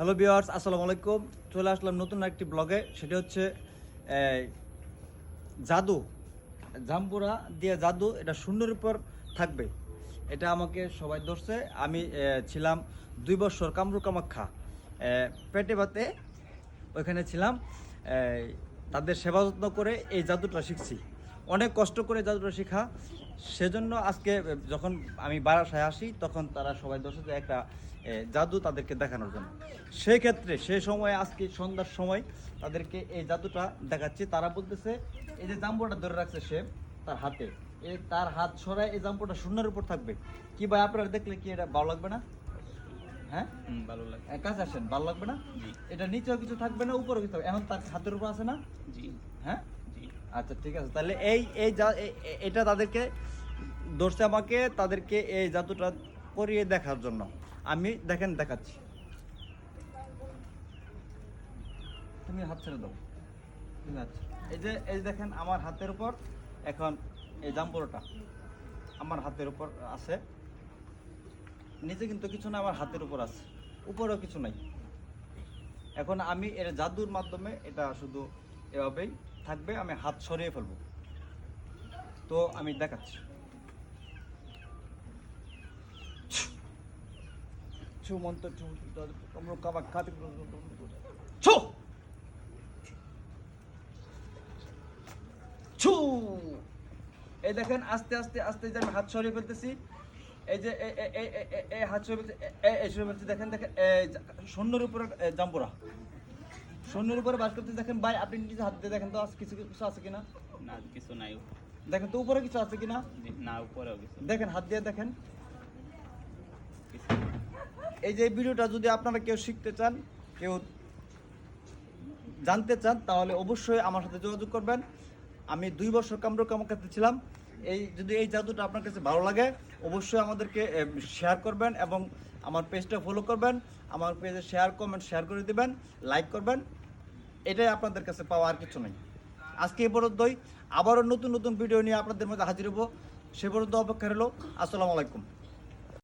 Hello বিয়ার্স আসসালামু আলাইকুম। চলে আসলাম নতুন একটি ব্লগে সেটা হচ্ছে জাদু, জাম্পুরা দিয়ে জাদু, এটা শূন্যের উপর থাকবে। এটা আমাকে সবাই ধরছে। আমি ছিলাম দুই বছর কামরু কামাখ্যা পেটে ভাতে ওইখানে ছিলাম। তাদের সেবা যত্ন করে এই জাদুটা শিখছি। অনেক কষ্ট করে জাদুটা শেখা। সেজন্য আজকে যখন আমি বারাসায় আসি তখন তারা সবাই দর্শক একটা জাদু তাদেরকে দেখানোর জন্য। সেই ক্ষেত্রে সেই সময় আজকে সন্ধ্যার সময় তাদেরকে এই জাদুটা দেখাচ্ছি। তারা বলতেছে এই যে জাম্বুটা ধরে রাখছে সে তার হাতে এ তার হাত সরায় এই জাম্বুটা শূন্যের উপর থাকবে। কি ভাই আপনারা দেখলে কি এটা ভালো লাগবে না? হ্যাঁ? ভালো লাগে এ, কাছে আসেন ভালো লাগবে না? এটা নিচেও কিছু থাকবে না উপরেও কিছু থাকবে। এখন তার হাতের উপর আছে না? জি। হ্যাঁ? আচ্ছা ঠিক আছে। তাহলে এই এই এটা তাদেরকে ধরছে আমাকে, তাদেরকে এই জাদুটা করিয়ে দেখার জন্য। আমি, দেখেন, দেখাচ্ছি। তুমি হাত ছেড়ে দাও। হাত ছেড়ে- এই যে, এই দেখেন, আমার হাতের উপর এখন এই জাম্পুরটা আমার হাতের উপর আছে। নিচে কিন্তু কিছু না, আমার হাতের উপর আছে। উপরেও কিছু নাই। এখন আমি এর জাদুর মাধ্যমে এটা শুধু এভাবেই থাকবে, আমি হাত সরিয়ে ফেলব। তো আমি দেখাচ্ছি। ছু এই দেখেন, আস্তে আস্তে আস্তে যে আমি হাত সরিয়ে ফেলতেছি, এই যে এই হাত সরিয়ে ফেলতে এই সরিয়ে ফেলতে দেখেন দেখেন শূন্যের উপরে জাম্পুরা শূন্যের উপরে বাস করতে দেখেন ভাই আপনি নিজে হাত দিয়ে দেখেন তো কিছু কিছু আছে কিনা? না কিছু নাই। দেখেন তো উপরে কিছু আছে কিনা? না উপরেও কিছু দেখেন হাত দিয়ে দেখেন। এই যে ভিডিওটা যদি আপনারা কেউ শিখতে চান কেউ জানতে চান তাহলে অবশ্যই আমার সাথে যোগাযোগ করবেন। আমি দুই বছর কামরু কামাকাতে ছিলাম। এই যদি এই জাদুটা আপনার কাছে ভালো লাগে অবশ্যই আমাদেরকে শেয়ার করবেন এবং আমার পেজটা ফলো করবেন। আমার পেজে শেয়ার কমেন্ট শেয়ার করে দেবেন লাইক করবেন। এটাই আপনাদের কাছে পাওয়া আর কিছু নেই। আজকে এই পর্যন্তই। আবারও নতুন নতুন ভিডিও নিয়ে আপনাদের মধ্যে হাজির হব। সে পর্যন্ত অপেক্ষা রইল। আসসালামু আলাইকুম।